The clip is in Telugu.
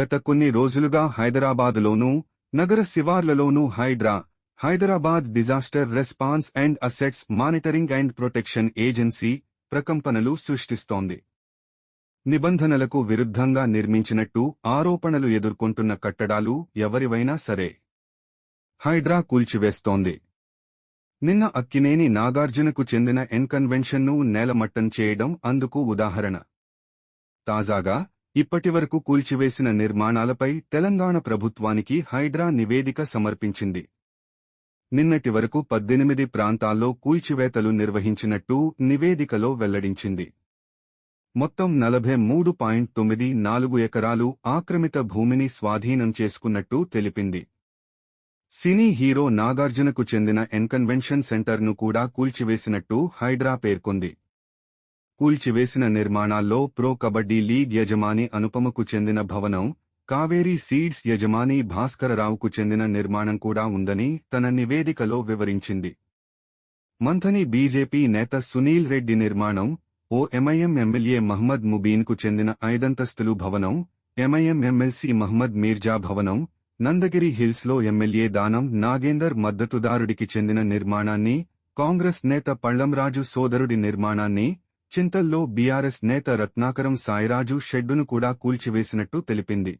గత కొన్ని రోజులుగా హైదరాబాద్లోనూ నగర శివార్లలోనూ Hydraa Hyderabad disaster response and assets monitoring and protection agency ప్రకంపనలు సృష్టిస్తోంది. నిబంధనలకు విరుద్ధంగా నిర్మించినట్టు ఆరోపణలు ఎదుర్కొంటున్న కట్టడాలు ఎవరివైనా సరే హైడ్రా కూల్చివేస్తోంది. నిన్న అక్కినేని నాగార్జునకు చెందిన ఎన్కన్వెన్షన్ను నేలమట్టం చేయడం అందుకు ఉదాహరణ. తాజాగా ఇప్పటివరకు కూల్చివేసిన నిర్మాణాలపై తెలంగాణ ప్రభుత్వానికి హైడ్రా నివేదిక సమర్పించింది. నిన్నటి వరకు పద్దెనిమిది ప్రాంతాల్లో కూల్చివేతలు నిర్వహించినట్టు నివేదికలో వెల్లడించింది. మొత్తం నలభై మూడు పాయింట్ తొమ్మిది నాలుగు ఎకరాలు ఆక్రమిత భూమిని స్వాధీనం చేసుకున్నట్టు తెలిపింది. సినీ హీరో నాగార్జునకు చెందిన ఎన్కన్వెన్షన్ సెంటర్ను కూడా కూల్చివేసినట్టు హైడ్రా పేర్కొంది. కూల్చివేసిన నిర్మాణాల్లో ప్రో కబడ్డీ లీగ్ యజమాని అనుపమకు చెందిన భవనం కావేరీ సీడ్స్ యజమాని భాస్కరరావుకు చెందిన నిర్మాణం కూడా ఉందని తన నివేదికలో వివరించింది. మంథని బీజేపీ నేత సునీల్ రెడ్డి నిర్మాణం ఓ ఎంఐఎం ఎమ్మెల్యే మహ్మద్ ముబీన్కు చెందిన ఐదంతస్తులు భవనం ఎంఐఎం ఎమ్మెల్సీ మహ్మద్ మీర్జా భవనం నందగిరి హిల్స్లో ఎమ్మెల్యే దానం నాగేందర్ మద్దతుదారుడికి చెందిన నిర్మాణాన్ని కాంగ్రెస్ నేత పళ్ళంరాజు సోదరుడి నిర్మాణాన్ని చింతల్లో బీఆర్ఎస్ నేత రత్నాకరం సాయిరాజు షెడ్డును కూడా కూల్చివేసినట్టు తెలిపింది.